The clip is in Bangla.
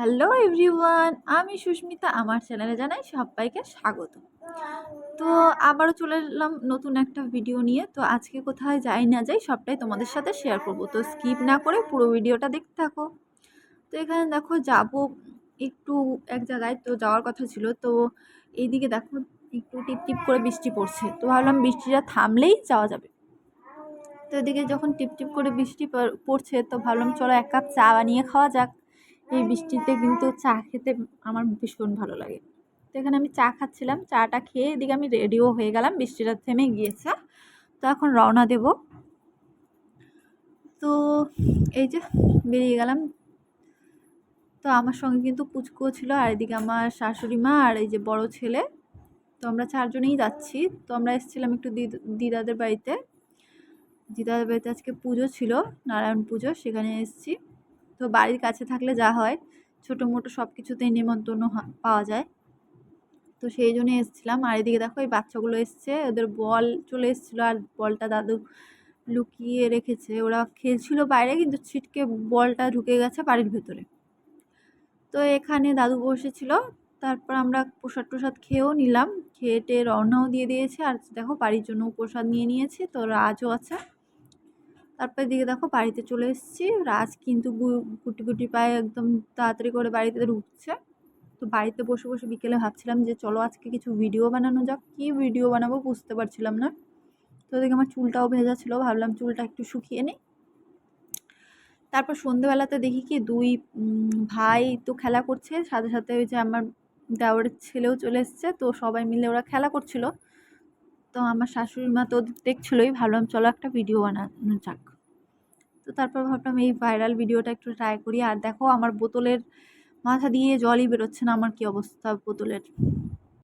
হ্যালো এভরিওয়ান, আমি সুস্মিতা, আমার চ্যানেলে জানাই সবাইকে স্বাগত। তো আবারও চলে এলাম নতুন একটা ভিডিও নিয়ে। তো আজকে কোথায় যাই না যাই সবটাই তোমাদের সাথে শেয়ার করব। তো স্কিপ না করে পুরো ভিডিওটা দেখতে থাকো। তো এখানে দেখো যাব একটু এক জায়গায়, তো যাওয়ার কথা ছিল। তো এইদিকে দেখো একটু টিপ টিপ করে বৃষ্টি পড়ছে। তো ভাবলাম বৃষ্টিটা থামলেই যাওয়া যাবে। তো এদিকে যখন টিপ টিপ করে বৃষ্টি পড়- পড়ছে, তো ভাবলাম চলো এক কাপ চা বানিয়ে খাওয়া যাক। এই বৃষ্টিতে কিন্তু চা খেতে আমার ভীষণ ভালো লাগে। তো এখানে আমি চা খাচ্ছিলাম, চাটা খেয়ে এদিকে আমি রেডিও হয়ে গেলাম, বৃষ্টিটা থেমে গিয়েছে। তো এখন রওনা দেব। তো এই যে বেরিয়ে গেলাম। তো আমার সঙ্গে কিন্তু পুচকুও ছিল আর এদিকে আমার শাশুড়ি মা আর এই যে বড় ছেলে। তো আমরা চারজনেই যাচ্ছি। তো আমরা এসেছিলাম একটু দিদ- দিদাদের বাড়িতে। দিদাদের বাড়িতে আজকে পুজো ছিল, নারায়ণ পুজো, সেখানে এসেছি। তো বাড়ির কাছে থাকলে যা হয় ছোটো মোটো সব কিছুতেই নেমন্তন্ন হয়- পাওয়া যায়। তো সেই জন্যই এসেছিলাম। আর এদিকে দেখো, এই বাচ্চাগুলো এসছে। ওদের বল চলে এসেছিল আর বলটা দাদু লুকিয়ে রেখেছে। ওরা খেলছিল বাইরে, কিন্তু ছিটকে বলটা ঢুকে গেছে বাড়ির ভেতরে। তো এখানে দাদু বসেছিল। তারপর আমরা প্রসাদ টসাদ খেয়েও নিলাম। খেয়ে টেয়ে রওনাও দিয়ে দিয়েছে। আর দেখো, বাড়ির জন্য প্রসাদ নিয়ে নিয়েছি। তো রাজও আছে। তারপর দিকে দেখো বাড়িতে চলে এসেছি। রাজ কিন্তু গুটি গুটি পায়ে একদম তাড়াতাড়ি করে বাড়িতে ঢুকছে তো বাড়িতে বসে বসে বিকেলে ভাবছিলাম যে চলো আজকে কিছু ভিডিও বানানো যাক। কী ভিডিও বানাবো বুঝতে পারছিলাম না। তো ওদিকে আমার চুলটাও ভেজা ছিল, ভাবলাম চুলটা একটু শুকিয়ে নিই। তারপর সন্ধেবেলাতে দেখি কি দুই ভাই তো খেলা করছে, সাথে সাথে ওই যে আমার দেওরের ছেলেও চলে এসছে। তো সবাই মিলে ওরা খেলা করছিল। তো আমার শাশুড়ি মা তো দেখছিলোই, ভাবলাম চলো একটা ভিডিও বানানো যাক। তো তারপর ভাবলাম এই ভাইরাল ভিডিওটা একটু ট্রাই করি। আর দেখো, আমার বোতলের মাথা দিয়ে জলই বেরোচ্ছে না, আমার কি অবস্থা বোতলের?